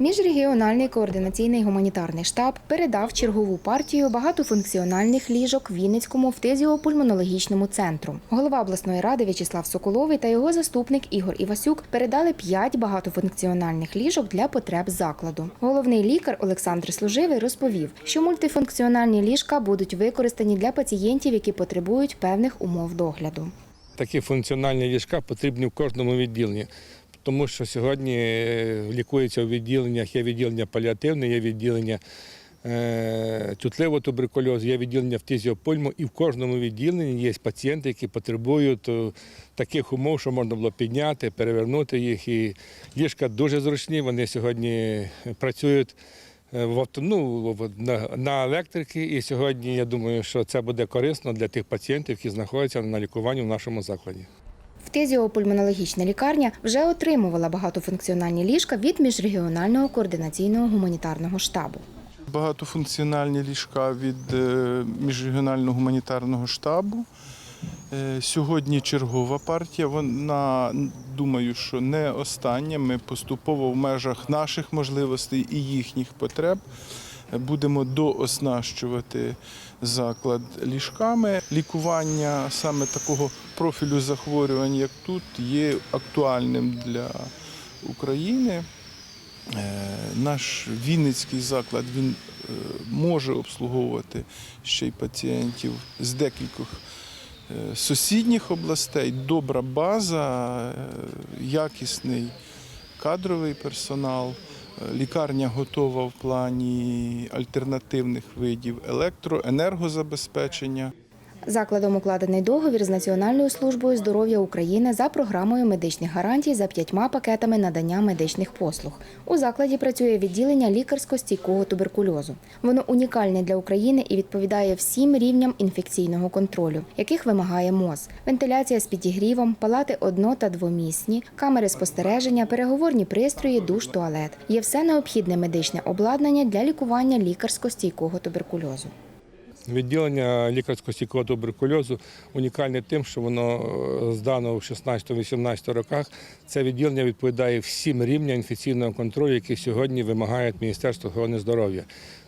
Міжрегіональний координаційний гуманітарний штаб передав чергову партію багатофункціональних ліжок Вінницькому фтизіопульмонологічному центру. Голова обласної ради В'ячеслав Соколовий та його заступник Ігор Івасюк передали п'ять багатофункціональних ліжок для потреб закладу. Головний лікар Олександр Служивий розповів, що мультифункціональні ліжка будуть використані для пацієнтів, які потребують певних умов догляду. Такі функціональні ліжка потрібні в кожному відділенні. Тому що сьогодні е, лікується у відділеннях, є відділення паліативне, є відділення е, чутливого туберкульозу, є відділення фтизіопульму, і в кожному відділенні є пацієнти, які потребують е, таких умов, що можна було підняти, перевернути їх. І ліжка дуже зручні, вони сьогодні працюють в ну, на електрики. І сьогодні я думаю, що це буде корисно для тих пацієнтів, які знаходяться на лікуванні в нашому закладі. Фтизіопульмонологічна лікарня вже отримувала багатофункціональні ліжка від міжрегіонального координаційного гуманітарного штабу. Багатофункціональні ліжка від е, міжрегіонального гуманітарного штабу. Е, Сьогодні чергова партія. Вона думаю, що не остання. Ми поступово в межах наших можливостей і їхніх потреб будемо дооснащувати заклад ліжками. Лікування саме такого профілю захворювань, як тут, є актуальним для України. Е, Наш Вінницький заклад він е, може обслуговувати ще й пацієнтів з декількох е, сусідніх областей. Добра база, якісний кадровий персонал. Лікарня готова в плані альтернативних видів електро, енергозабезпечення. Закладом укладений договір з Національною службою здоров'я України за програмою медичних гарантій за п'ятьма пакетами надання медичних послуг. У закладі працює відділення лікарсько-стійкого туберкульозу. Воно унікальне для України і відповідає всім рівням інфекційного контролю, яких вимагає МОЗ. Вентиляція з підігрівом, палати одно- та двомісні, камери спостереження, переговорні пристрої, душ, туалет. Є все необхідне медичне обладнання для лікування лікарсько-стійкого туберкульозу. Відділення лікарського стійкого туберкульозу унікальне тим, що воно е, здано в 16-18 роках. Це відділення відповідає всім рівням інфекційного контролю, які сьогодні вимагає Міністерство охорони здоров'я.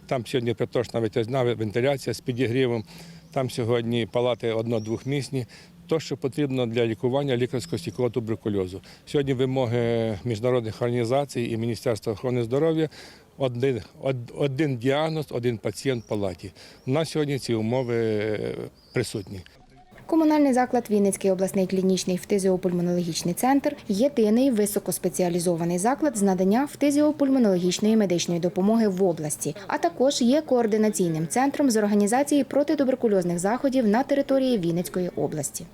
Там сьогодні приточна витязна вентиляція з підігрівом, там сьогодні палати одно-двохмісні. То, що потрібно для лікування лікарського стійкого туберкульозу. Сьогодні вимоги міжнародних організацій і Міністерства охорони здоров'я один, один діагноз, один пацієнт в палаті. У нас сьогодні ці умови е, присутні. Комунальний заклад Вінницький обласний клінічний фтизіопульмонологічний центр єдиний високоспеціалізований заклад з надання фтизіопульмонологічної медичної допомоги в області, а також є координаційним центром з організації протитуберкульозних заходів на території Вінницької області.